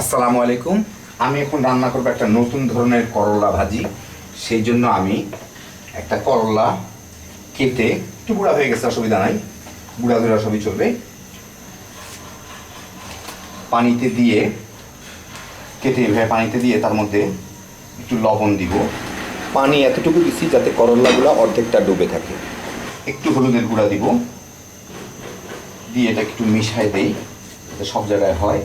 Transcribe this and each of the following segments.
আসসালামু আলাইকুম। আমি এখন রান্না করব একটা নতুন ধরনের করলা ভাজি। সেই জন্য আমি একটা করলা কেটে, একটু বুড়া হয়ে গেছে, অসুবিধা নাই। বুড়া বুড়া সবই চলবে। পানিতে দিয়ে, কেটে এভাবে পানিতে দিয়ে তার মধ্যে একটু লবণ দিব। পানি এতটুকু দিচ্ছি যাতে করলাগুলো অর্ধেকটা ডুবে থাকে। একটু হলুদের গুঁড়া দিব। দিয়ে এটাকে একটু মিশাই দেই সব জায়গায় হয়।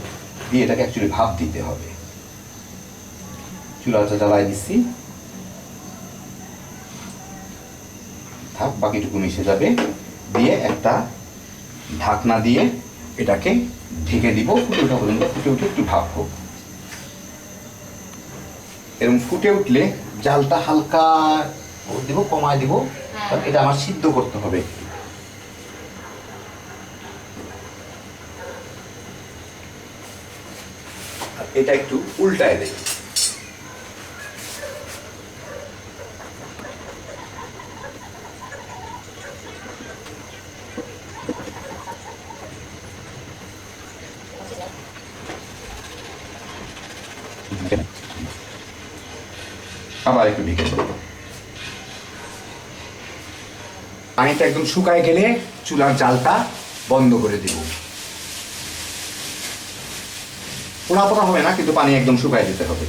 দিয়ে এটাকে অ্যাকচুয়ালি ভাপ দিতে হবে। চুলাটা জ্বালাই দিচ্ছি। থাক বাকিটুকু মিশে যাবে। দিয়ে একটা ঢাকনা দিয়ে এটাকে ঢেকে দিব। ফুটে ওঠা পর্যন্ত ফুটে উঠে একটু ভাপ হোক। এরকম ফুটে উঠলে জালটা হালকা দিব কমায় দিব। কারণ এটা আমার সিদ্ধ করতে হবে একটু আর এটা একটু উল্টায় দেয় আবার একটু ঢেকে পানিটা একদম শুকায় গেলে চুলার জালটা বন্ধ করে দিব। পোড়া পোড়া হবে না, কিন্তু পানি একদম শুকায় দিতে হবে।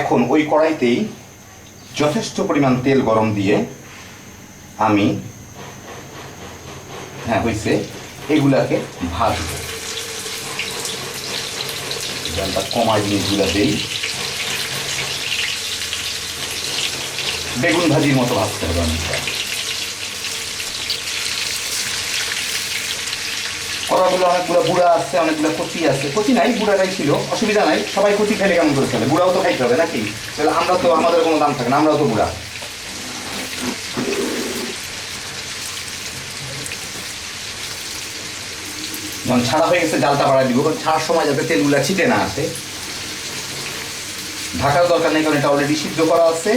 এখন ওই কড়াইতেই যথেষ্ট পরিমাণ তেল গরম দিয়ে আমি হ্যাঁ হয়েছে এগুলাকে ভাজব। জালটা কমায় জিনিসগুলা দেই। বেগুন ভাজির মতো ভাজতে হবে অনেকটা। কড়াগুলো অনেকগুলো বুড়া আছে, অনেকগুলো কচি আছে। কচি নাই বুড়াটাই ছিল, অসুবিধা নাই। সবাই কচি খেলে কেমন করে খেলে বুড়াও তো খাইতে হবে নাকি? তাহলে আমরা তো, আমাদের কোনো দাম থাকে না, আমরাও তো বুড়া। যখন ছাড়া হয়ে গেছে, জালটা বাড়াই দিব। কারণ ছাড়ার সময় যাতে তেলগুলা ছিটে না আসে। ঢাকার দরকার নেই, কারণ এটা অলরেডি সিদ্ধ করা আছে।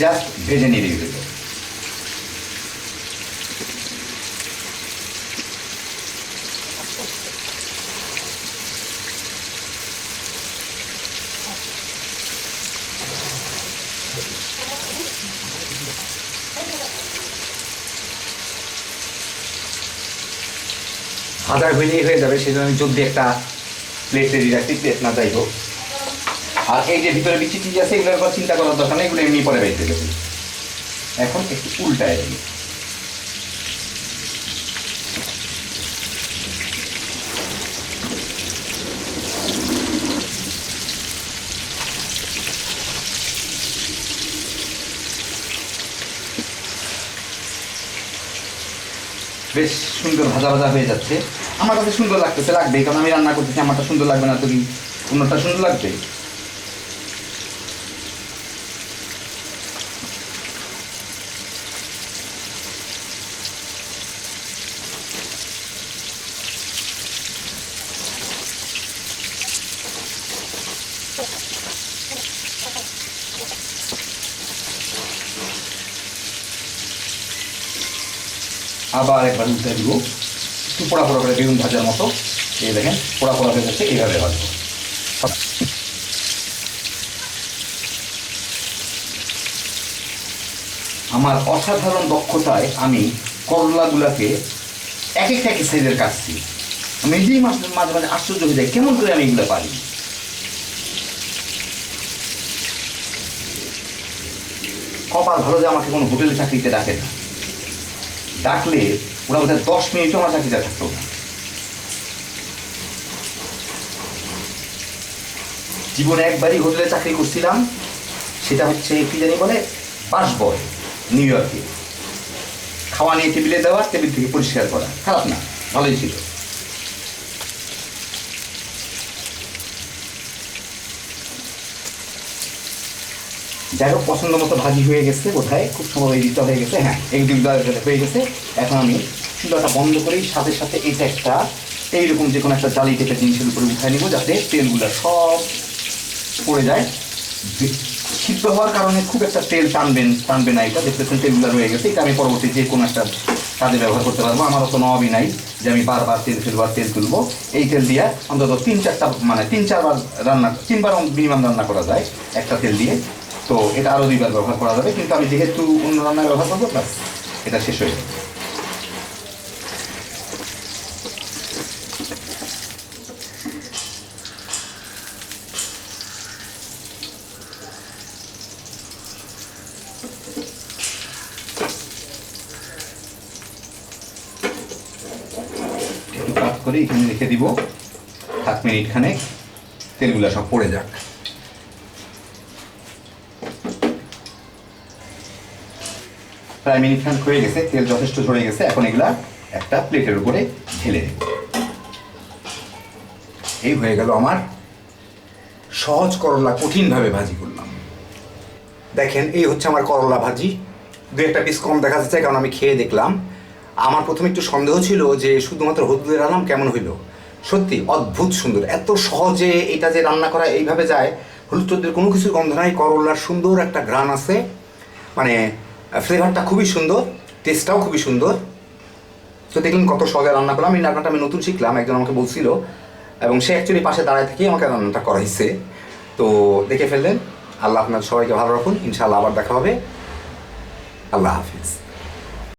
জাস্ট ভেজে নিয়ে দেবে হাজার হইলেই হয়ে যাবে, সেজন্য আমি জলদি একটা প্লেট রেডি রাখছি প্লেট না যাই হোক। আর এই যে ভিতরে বিচি চিজ আছে, এগুলোর কথা চিন্তা করার দরকার নেই, এগুলো এমনি পরে বেঁচে দেবে। এখন একটু উল্টায় দিই। বেশ সুন্দর ভাজা ভাজা হয়ে যাচ্ছে। আমার কাছে সুন্দর লাগতেছে লাগবে কারণ আমি রান্না করতেছি, আমারটা সুন্দর লাগবে না, তুমি অন্যটা সুন্দর লাগবে। আবার একবার উল্টে দিব। একটু পোড়া পোড়া করে বেগুন ভাজার মতো। এই দেখেন, পোড়া পোড়া হয়ে যাচ্ছে, এইভাবে ভাজবো। আমার অসাধারণ দক্ষতায় আমি করলাগুলাকে এক একটা এক সাইজের কাটছি। আমি নিজেই মাঝে মাঝে আশ্চর্য হয়ে যাই, কেমন করে আমি এগুলো পারি? কপাল ভালো যে আমাকে কোনো হোটেলে চাকরিতে ডাকে না। ডাকলে ওরা বোধহয় দশ মিনিটও আমার চাকরিটা থাকতো। না জীবনে একবারই হোটেলে চাকরি করছিলাম, সেটা হচ্ছে কি জানি বলে বাস বয় নিউ ইয়র্কে। খাওয়া নিয়ে টেবিলে দেওয়া, টেবিল থেকে পরিষ্কার করা। খারাপ না, ভালোই ছিল। যাই হোক, পছন্দ মতো ভাজি হয়ে গেছে বোধহয় খুব সময় দিতে হয়ে গেছে। হ্যাঁ এক দুই হয়ে গেছে। এখন আমি চুলাটা বন্ধ করেই সাথে সাথে এটা একটা এইরকম যে কোনো একটা জালি টেপের জিনিসের উপরে উঠায় নিব যাতে তেলগুলো সব পড়ে যায়। সিদ্ধ হওয়ার কারণে খুব একটা তেল টানবেন, টানবে না এটা। দেখতেছেন তেলগুলো রয়ে গেছে। এটা আমি পরবর্তী যে কোনো একটা কাজে ব্যবহার করতে পারব। আমার অত নবাবই নাই যে আমি বারবার তেল ফেলব আর তেল তুলবো। এই তেল দিয়ে অন্তত তিন চারটা মানে তিন চারবার রান্না তিনবার মিনিমাম রান্না করা যায় একটা তেল দিয়ে। তো এটা আরও দুইবার ব্যবহার করা যাবে, কিন্তু আমি যেহেতু অন্য রান্নায় ব্যবহার করব প্লাস এটা শেষ হয়ে যাবে। করে এখানে রেখে দিব, সাত মিনিট খানে তেলগুলো সব পড়ে যাক। প্রায় মিনিট খান হয়ে গেছে, তেল যথেষ্ট ঝরে গেছে, এখন এগুলা একটা প্লেটের উপরে ঢেলে দেব এই হয়ে গেল আমার সহজ করলা কঠিনভাবে ভাজি করলাম। দেখেন, এই হচ্ছে আমার করলা ভাজি। দু একটা পিস কম দেখা যাচ্ছে কারণ আমি খেয়ে দেখলাম। আমার প্রথমে একটু সন্দেহ ছিল যে শুধুমাত্র হলুদের আলাম কেমন হইল। সত্যি, অদ্ভুত সুন্দর। এত সহজে এটা যে রান্না করা এইভাবে যায়, হলুদ টলুদের কোনো কিছুর গন্ধ নাই, করলার সুন্দর একটা গ্রান আছে। মানে ফ্লেভারটা খুবই সুন্দর টেস্টটাও খুবই সুন্দর। তো দেখলেন কত সহজে রান্না করলাম। এই রান্নাটা আমি নতুন শিখলাম, একজন আমাকে বলছিল। এবং সে অ্যাকচুয়ালি পাশে দাঁড়ায় থেকেই আমাকে রান্নাটা করাইছে। তো দেখে ফেললেন। আল্লাহ আপনার সবাইকে ভালো রাখুন। ইনশাআল্লাহ আবার দেখা হবে। আল্লাহ হাফিজ।